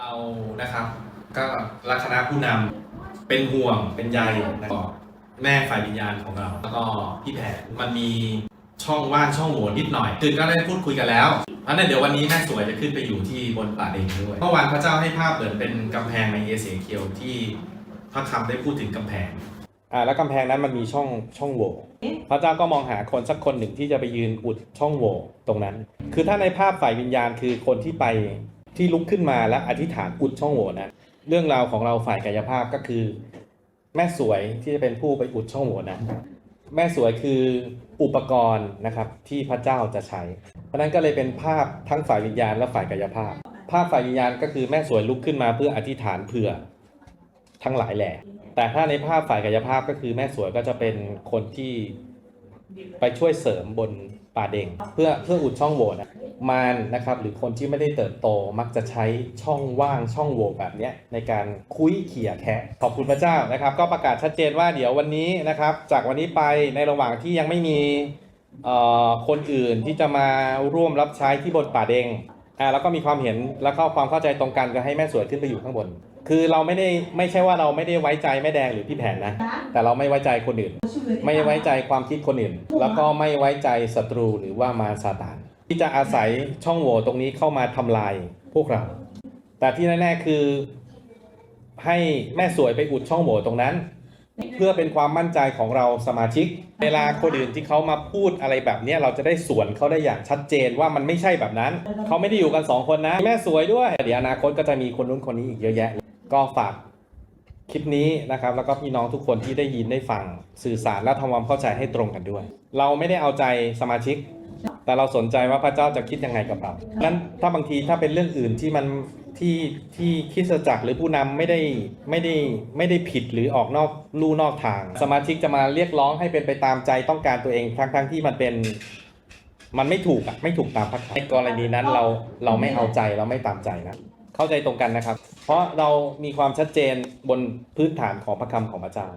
เรานะครับก็ลักษณะผู้นำเป็นห่วงเป็นใยนะครับแม่ฝ่ายวิญญาณของเรา แล้วก็พี่แผนมันมีช่องว่างช่องโหว่นิดหน่อยคือก็ได้พูดคุยกันแล้วเพราะฉะนั้นเดี๋ยววันนี้แม่สวยจะขึ้นไปอยู่ที่บนป่าเองด้วยเมื่อวานพระเจ้าให้ภาพเหมือนเป็นกำแพงในเอเสเคียวที่พระคำได้พูดถึงกำแพง อ่าแล้วกำแพงนั้นมันมีช่องช่องโหว่พระเจ้าก็มองหาคนสักคนหนึ่งที่จะไปยืนอุดช่องโหว่ตรงนั้น คือถ้าในภาพฝ่ายวิญญาณคือคนที่ไป ที่ลุกขึ้นมาและอธิษฐานอุดช่องโหว่นะเรื่องราวของเราฝ่ายกายภาพก็คือ แม่สวยที่จะเป็นผู้ไปอุดช่องโหว่นะแม่สวยคืออุปกรณ์นะครับที่พระเจ้าจะใช้ เพราะนั้นก็เลยเป็นภาพทั้งฝ่ายวิญญาณและฝ่ายกายภาพ ภาพฝ่ายวิญญาณก็คือแม่สวยลุกขึ้นมาเพื่ออธิษฐานเผื่อทั้งหลายแหล่แต่ถ้าในภาพฝ่ายกายภาพก็คือแม่สวยก็จะเป็นคนที่ไปช่วยเสริมบนป่าเด่งเพื่อเพื่ออุดช่องโหว่นะ มารนะครับหรือคนที่ไม่ได้เติบโตมักจะใช้ช่องว่างช่องโหว่แบบนี้ในการคุยเขี่ยแคะขอบคุณพระเจ้านะครับ ก็ประกาศชัดเจนว่าเดี๋ยววันนี้นะครับ จากวันนี้ไปในระหว่างที่ยังไม่มีคนอื่นที่จะมาร่วมรับใช้ที่บนป่าเดงอ่าแล้วก็มีความเห็นแล้วก็ความเข้าใจตรงกันก็ให้แม่สวยขึ้นไปอยู่ข้างบน คือเราไม่ได้ไม่ใช่ว่าเราไม่ได้ไว้ใจแม่แดงหรือพี่แผนนะ แต่เราไม่ไว้ใจคนอื่น ไม่ไว้ใจความคิดคนอื่น แล้วก็ไม่ไว้ใจศัตรูหรือว่ามารซาตาน ที่จะอาศัยช่องโหว่ตรงนี้เข้ามาทำลายพวกเรา แต่ที่แน่ๆคือให้แม่สวยไปอุดช่องโหว่ตรงนั้น เพื่อเป็นความมั่นใจของเราสมาชิก เวลาคนอื่นที่เขามาพูดอะไรแบบนี้เราจะได้สวนเขาได้อย่างชัดเจนว่ามันไม่ใช่แบบนั้น เขาไม่ได้อยู่กันสองคนนะ แม่สวยด้วย เดี๋ยวอนาคตก็จะมีคนนู้นคนนี้อีกเยอะแยะ ก็ฝากคลิปนี้นะครับ แล้วก็พี่น้องทุกคนที่ได้ยินได้ฟังสื่อสารและทำความเข้าใจให้ตรงกันด้วย เราไม่ได้เอาใจสมาชิก แต่เราสนใจว่าพระเจ้าจะคิดยังไงกับเรานั้นถ้าบางทีถ้าเป็นเรื่องอื่นที่มันที่ที่คริดจักรหรือผู้นำไม่ได้ไม่ได้ไม่ได้ผิดหรือออกนอกลู่นอกทาง สมาชิกจะมาเรียกร้องให้เป็นไปตามใจต้องการตัวเองทั้งทั้งที่มันเป็นมันไม่ถูกอะไม่ถูกตามพระคัมภีร์ในกรณีนั้นเราเราไม่เอาใจเราไม่ตามใจนะเข้าใจตรงกันนะครับ เพราะเรามีความชัดเจนบนพื้นฐานของพระคำของพระเจ้า